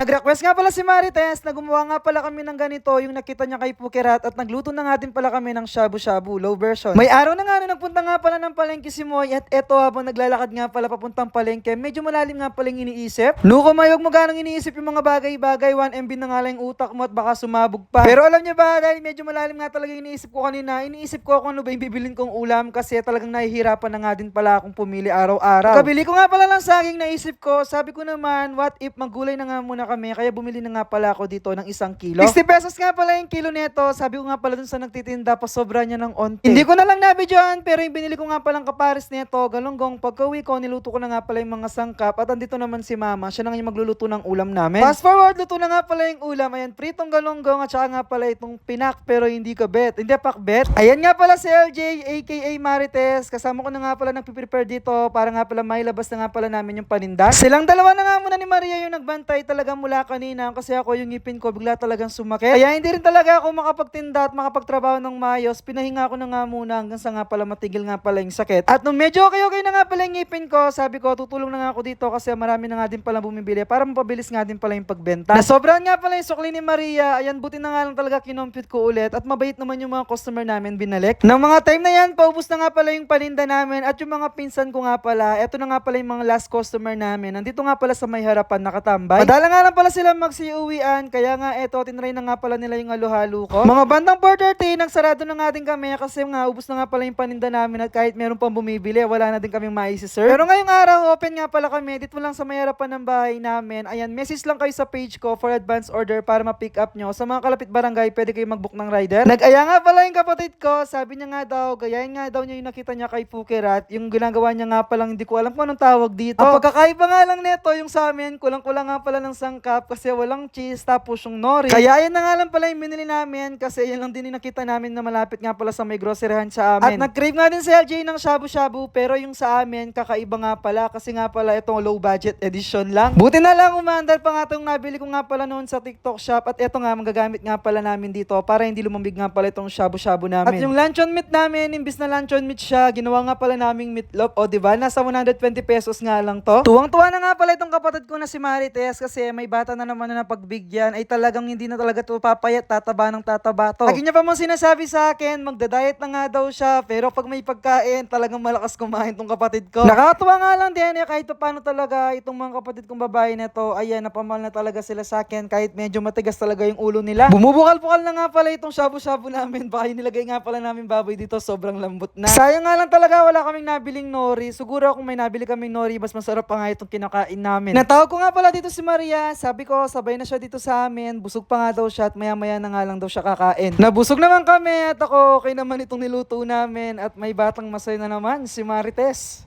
Nag-request nga pala si Marites na gumawa nga pala kami ng ganito yung nakita niya kay Pukerat at nagluto na nga din pala kami ng shabu-shabu, low version. May araw na nga na nagpunta nga pala ng palengke si Moy at eto habang naglalakad nga pala papuntang palengke, medyo malalim nga pala yung iniisip. Nuko mayog mo ganong iniisip yung mga bagay-bagay, 1MB na nga lang yung utak mo at baka sumabog pa. Pero alam niyo ba, dahil medyo malalim nga talaga yung iniisip ko kanina, iniisip ko kung ano ba yung bibilin kong ulam kasi talagang nahihirapan na nga din pala akong pumili araw-araw. Kabili ko nga pala lang saging naisip ko, sabi ko naman, what if maggulay na nga muna kami, kaya bumili na nga pala ako dito ng isang kilo. 60 pesos nga pala yung kilo neto, sabi ko nga pala dun sa nagtitinda, pa sobra niya ng onti. Hindi ko na lang nabidyoan, pero yung binili ko nga palang kapares neto, galonggong, pagka-uwi ko, niluto ko na nga pala yung mga sangkap, at andito naman si mama, siya na nga yung magluluto ng ulam namin. Fast forward, luto na nga pala yung ulam, ayan, pritong galonggong, at saka nga pala itong pinak, pero hindi ka bet, hindi pakbet. Ayan nga pala si LJ, aka Marites, kasama ko na nga pala nagpiprepare dito, para nga pala mailabas na nga pala namin yung paninda. Silang dalawa na nga muna ni Maria yung nagbantay talaga mula kanina, kasi ako yung ngipin ko bigla talagang sumakit. Kaya hindi rin talaga ako makapagtinda at makapagtrabaho ng maayos, pinahinga ko na nga muna hanggang sa nga pala matigil nga pala yung sakit. At nung medyo okay okay na nga pala yung ngipin ko, sabi ko tutulong na nga ako dito kasi marami na nga din pala bumibili para mapabilis nga din pala yung pagbenta. Na sobrang nga pala yung sukli ni Maria, ayan buti na nga lang talaga kinompute ko ulit at mabait naman yung mga customer namin binalik. Nang mga time na yan, paubos na nga pala yung paninda namin at yung mga pinsan ko nga pala, eto na nga pala yung mga last customer namin. Nandito nga pala sa may harapan nakatambay. Madala nga lang pala sila magsiuwian, kaya nga eto, tinry na nga pala nila yung halo-halo ko. Mga bandang 4.30, nagsarado na nga din kami kasi nga ubos na nga pala yung paninda namin at kahit meron pang bumibili, wala na din kaming maisi-serve. Pero ngayong araw, open nga pala kami, dito lang sa may harapan ng bahay namin. Ayan, message lang kayo sa page ko for advance order para ma-pick up nyo. Sa mga kalapit barangay, pwede kayo mag-book ng rider. Nag-aya nga pala yung kapatid ko, sabi niya nga daw, gayahin nga daw niya yung nakita niya kay Pukerat, yung ginagawa niya nga palang hindi ko alam kung anong tawag dito. Ang pagkakaiba nga lang neto, yung sa amin, kulang-kulang nga pala ng sangkap kasi walang cheese tapos yung nori. Kaya yan na nga lang pala yung binili namin kasi yan lang din yung nakita namin na malapit nga pala sa may groceryhan sa amin. At nag-crave nga din si LJ ng shabu-shabu pero yung sa amin kakaiba nga pala kasi nga pala itong low budget edition lang. Buti na lang umandar pa nga itong nabili ko nga pala noon sa TikTok shop at eto nga magagamit nga pala namin dito para hindi lumambig nga pala itong shabu-shabu namin. At yung luncheon meat namin, imbis na luncheon meat siya, ginawa nga pala naming meatloaf. O, di ba? Nasa 120 pesos nga lang to. Tuwang-tuwa na nga pala itong kapatid ko na si Marites kasi may bata na naman na napagbigyan ay talagang hindi na talaga to papayat, tataba ng tataba to. Lagi niya pa mong sinasabi sa akin, magda-diet na nga daw siya, pero pag may pagkain, talagang malakas kumain tong kapatid ko. Nakakatuwa nga lang din eh, kahit pa paano talaga itong mga kapatid kong babae na to, ayan, napamahal na talaga sila sa akin kahit medyo matigas talaga yung ulo nila. Bumubukal-bukal na nga pala itong shabu-shabu namin, baka nilagay nga pala namin baboy dito, sobrang lambot na. Sayang nga lang talaga, wala kaming nabiling nori. Siguro kung may nabili kaming nori, mas masarap pa nga itong kinakain namin. Natawag ko nga pala dito si Maria, sabi ko, sabay na siya dito sa amin, busog pa nga daw siya at maya-maya na nga lang daw siya kakain. Nabusog naman kami at ako, okay naman itong niluto namin at may batang masay na naman, si Marites.